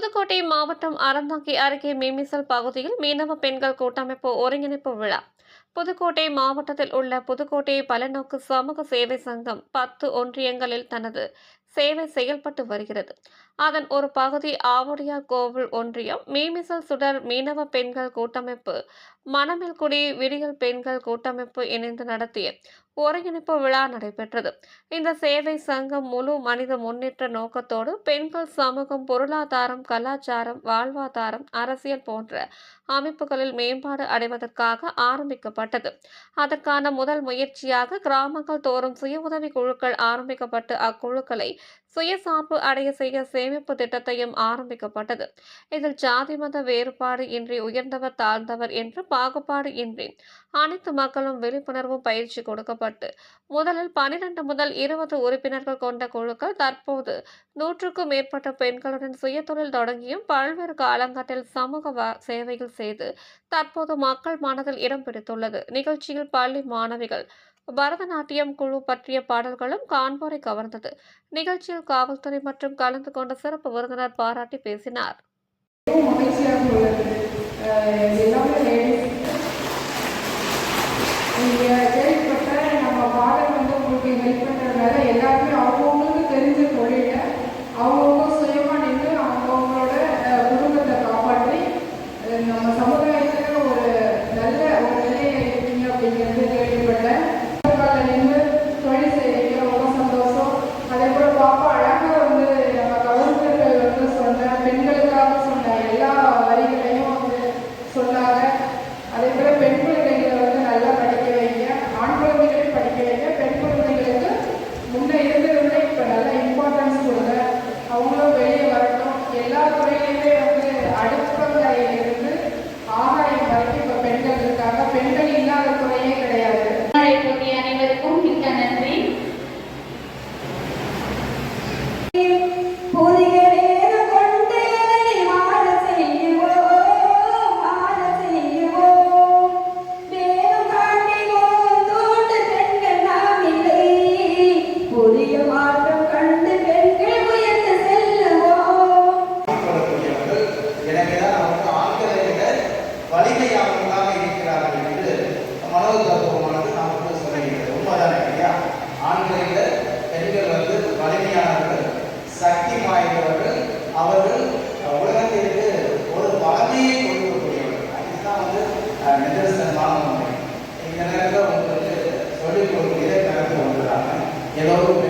புதுக்கோட்டை மாவட்டம் அறந்தாங்கி அருகே மீமிசல் பகுதியில் மீனவ பெண்கள் கூட்டமைப்பு ஒருங்கிணைப்பு விழா. புதுக்கோட்டை மாவட்டத்தில் உள்ள புதுக்கோட்டை பலநோக்கு சமூக சேவை சங்கம் பத்து ஒன்றியங்களில் தனது சேவை செயல்பட்டு வருகிறது. அதன் ஒரு பகுதி ஆவுடையார் கோவில் ஒன்றியம் மீமிசல் சுடர் மீனவ பெண்கள் கூட்டமைப்பு மணமேல்குடி விடியல் பெண்கள் கூட்டமைப்பு இணைந்து நடத்திய ஒருங்கிணைப்பு விழா நடைபெற்றது. இந்த சேவை சங்கம் முழு மனித முன்னேற்ற நோக்கத்தோடு பெண்கள் சமூகம் பொருளாதாரம் கலாச்சாரம் வாழ்வாதாரம் அரசியல் போன்ற அமைப்புகளில் மேம்பாடு அடைவதற்காக ஆரம்பிக்கப்பட்டது. அதற்கான முதல் முயற்சியாக கிராமங்கள் தோறும் சுய உதவி குழுக்கள் ஆரம்பிக்கப்பட்டு அக்குழுக்களை சுயசார்பு அடைய செய்ய சேமிப்பு திட்டத்தையும் ஆரம்பிக்கப்பட்டது. இதில் ஜாதி மத வேறுபாடு இன்றி உயர்ந்தவர் தாழ்ந்தவர் என்று பாகுபாடு இன்றி அனைத்து மக்களும் விழிப்புணர்வு பயிற்சி கொடுக்கப்பட்டு முதலில் பனிரெண்டு முதல் இருபது உறுப்பினர்கள் கொண்ட குழுக்கள் தற்போது நூற்றுக்கும் மேற்பட்ட பெண்களுடன் சுயதொழில் தொடங்கியும் பல்வேறு காலங்கட்டில் சமூக சேவையில் சேவைகள் செய்து தற்போது மக்கள் மனதில் இடம் பிடித்துள்ளது. நிகழ்ச்சியில் பள்ளி மாணவிகள் பரதநாட்டியம் குழு பற்றிய பாடல்களும் காண்போரை கவர்ந்தது. நிகழ்ச்சியில் காவல்துறை மற்றும் கலந்து கொண்ட சிறப்பு விருந்தினர் பாராட்டி பேசினார். ಹೋಳಿಗೆ ஏதாவது